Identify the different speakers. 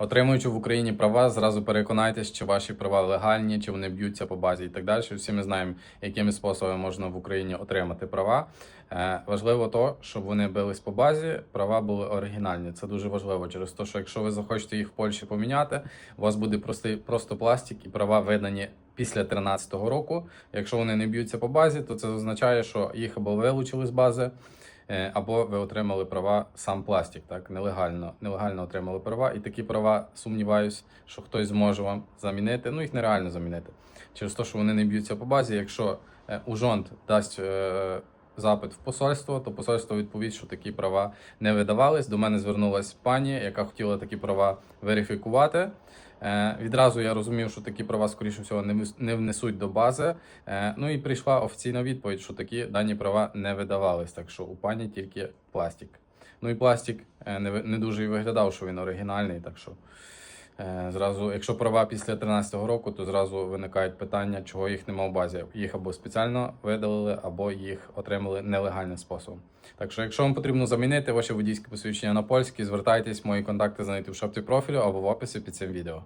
Speaker 1: Отримуючи в Україні права, зразу переконайтесь, чи ваші права легальні, чи вони б'ються по базі і так далі. Всі ми знаємо, якими способами можна в Україні отримати права. Е, важливо то, щоб вони бились по базі, права були оригінальні. Це дуже важливо через те, що якщо ви захочете їх в Польщі поміняти, у вас буде простий, просто пластик і права видані після 2013 року. Якщо вони не б'ються по базі, то це означає, що їх або вилучили з бази. Е, Або ви отримали права сам пластик, так нелегально, нелегально отримали права, і такі права сумніваюсь, що хтось зможе вам замінити. Ну їх нереально замінити через те, що вони не б'ються по базі. Якщо у Ужонт дасть е, запит в посольство, то посольство відповість, що такі права не видавались. До мене звернулась пані, яка хотіла такі права верифікувати. Е, відразу я розумів, що такі права, скоріше всього, не не внесуть до бази. Е, ну і прийшла офіційна відповідь, що такі дані права не видавались. Так що у пані тільки пластик. Ну і пластик е, не, не дуже і виглядав, що він оригінальний. Так що зразу, якщо права після 13-го року, то зразу виникають питання, чого їх нема в базі. Їх або спеціально видалили, або їх отримали нелегальним способом. Так що, якщо вам потрібно замінити ваше водійське посвідчення на польське, звертайтесь, мої контакти знайти в шапці профілю або в описі під цим відео.